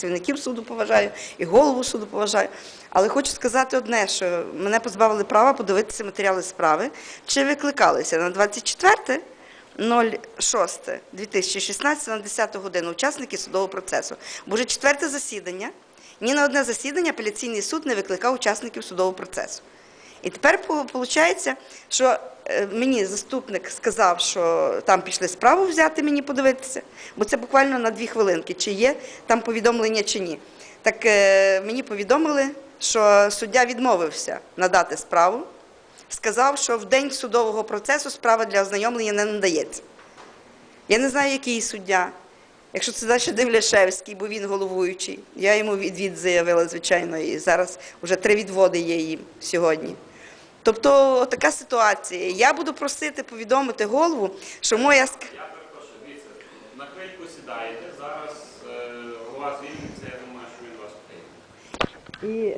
працівників суду поважаю, і голову суду поважаю. Але хочу сказати одне, що мене позбавили права подивитися матеріали справи, чи викликалися на 24 06.2016 на 10 годину учасники судового процесу. Бо вже четверте засідання, ні на одне засідання апеляційний суд не викликав учасників судового процесу. І тепер виходить, що е, мені заступник сказав, що там пішли справу взяти мені подивитися, бо це буквально на дві хвилинки, чи є там повідомлення чи ні. Так е, мені повідомили, що суддя відмовився надати справу, сказав, що в день судового процесу справа для ознайомлення не надається. Я не знаю, який суддя. Якщо це далі Дивляшевський, бо він головуючий, я йому відвід заявила, звичайно, і зараз вже три відводи є їм сьогодні. Тобто така ситуація. Я буду просити повідомити голову, що моя Я перепрошую, дивіться, на хвильку сідаєте, зараз е, голова звільниться, я думаю, що він вас прийме. І